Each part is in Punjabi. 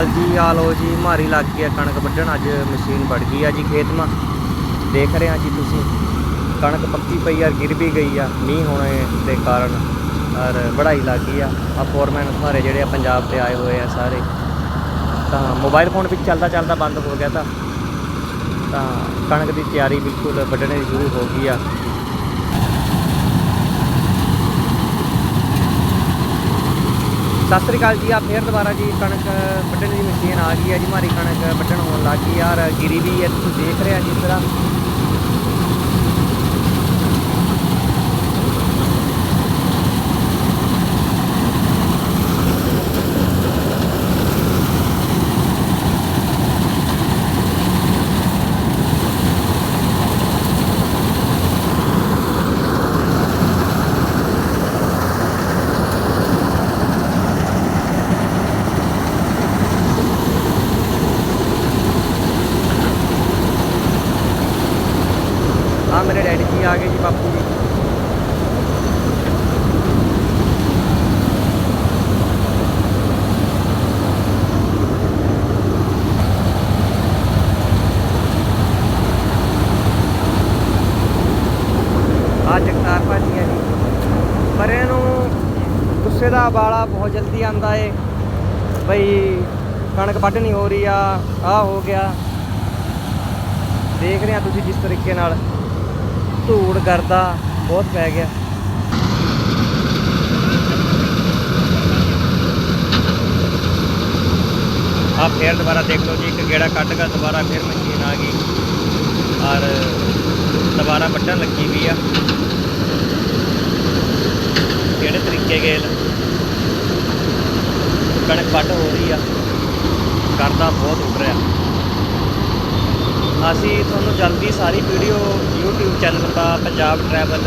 ਜੀ ਆ ਲੋ ਜੀ, ਮਾਰੀ ਲੱਗ ਗਈ ਆ ਕਣਕ ਵੱਢਣ। ਅੱਜ ਮਸ਼ੀਨ ਵੱਢ ਗਈ ਆ ਜੀ ਖੇਤ ਮਾ ਦੇਖ ਰਹੇ ਆ ਜੀ ਤੁਸੀਂ, ਕਣਕ ਪੱਕੀ ਪਈ ਆ, ਗਿਰ ਵੀ ਗਈ ਆ, ਮੀਂਹ ਹੋਣੇ ਦੇ ਕਾਰਨ। ਔਰ ਵੜਾਈ ਲੱਗ ਗਈ ਆ। ਆ ਫੋਰਮੈਨ ਸਾਰੇ ਜਿਹੜੇ ਆ ਪੰਜਾਬ ਤੇ ਆਏ ਹੋਏ ਆ ਸਾਰੇ। ਤਾਂ ਮੋਬਾਈਲ ਫੋਨ ਵੀ ਚੱਲਦਾ ਚੱਲਦਾ ਬੰਦ ਹੋ ਗਿਆ ਤਾਂ। ਤਾਂ ਕਣਕ ਦੀ ਤਿਆਰੀ ਬਿਲਕੁਲ ਵੱਢਣੇ ਸ਼ੁਰੂ ਹੋ ਗਈ ਆ। ਸਤਿ ਸ੍ਰੀ ਅਕਾਲ ਜੀ ਆ ਫੇਰ ਦੁਬਾਰਾ ਜੀ ਕਣਕ ਵੱਢਣ ਦੀ ਮਸ਼ੀਨ ਆ ਗਈ ਹੈ ਜੀ ਮਾਰੀ ਕਣਕ ਵੱਢਣ ਹੋਣ ਲੱਗ ਗਈ ਯਾਰ ਗਿਰੀ ਵੀ ਹੈ ਤੁਸੀਂ ਦੇਖ ਰਹੇ ਆ ਜਿਸ ਤਰ੍ਹਾਂ ਆ ਮੇਰੇ ਡੈਡੀ ਜੀ ਆ ਗਏ ਜੀ ਬਾਪੂ ਜੀ। ਆ ਜਗਤਾਰ ਭਾਜੀ ਹੈ ਜੀ। ਪਰ ਇਹਨੂੰ ਗੁੱਸੇ ਦਾ ਵਾਲਾ ਬਹੁਤ ਜਲਦੀ ਆਂਦਾ ਏ। ਬਈ ਕਣਕ ਵੱਢਣੀ ਹੋ ਰਹੀ ਆ ਆ ਹੋ ਗਿਆ। ਦੇਖ ਰਹੇ ਆ ਤੁਸੀਂ ਜਿਸ ਤਰੀਕੇ ਨਾਲ। ਧੂੜ ਕਰਦਾ, ਬਹੁਤ ਪੈ ਗਿਆ। ਆ ਫੇਰ ਦੁਬਾਰਾ ਦੇਖ ਲਓ ਜੀ, ਇੱਕ ਗੇੜਾ ਕੱਢ ਗਿਆ, ਦੁਬਾਰਾ ਫਿਰ ਮਸ਼ੀਨ ਆ ਗਈ। ਔਰ ਦੁਬਾਰਾ ਵੱਟਣ ਲੱਗੀ ਵੀ ਆ। ਕਿਹੜੇ ਤਰੀਕੇ ਗੇਲ ਕਣਕ ਵੱਢ ਹੋ ਰਹੀ ਆ। ਕਰਦਾ ਬਹੁਤ ਉੱਡ ਰਿਹਾ। ਅਸੀਂ ਤੁਹਾਨੂੰ ਜਲਦੀ ਸਾਰੀ ਵੀਡੀਓ YouTube ਚੈਨਲ ਦਾ ਪੰਜਾਬ ਟਰੈਵਲ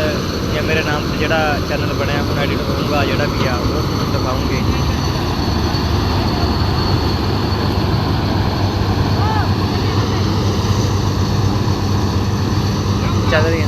ਜਾਂ ਮੇਰੇ ਨਾਮ ਤੇ ਜਿਹੜਾ ਚੈਨਲ ਬਣਿਆ, ਹੁਣ ਐਡਿਟ ਕਰੂੰਗਾ ਜਿਹੜਾ ਵੀ ਆ, ਉਹ ਤੁਹਾਨੂੰ ਦਿਖਾਉਂਗੇ। ਚੱਲ ਰਹੀ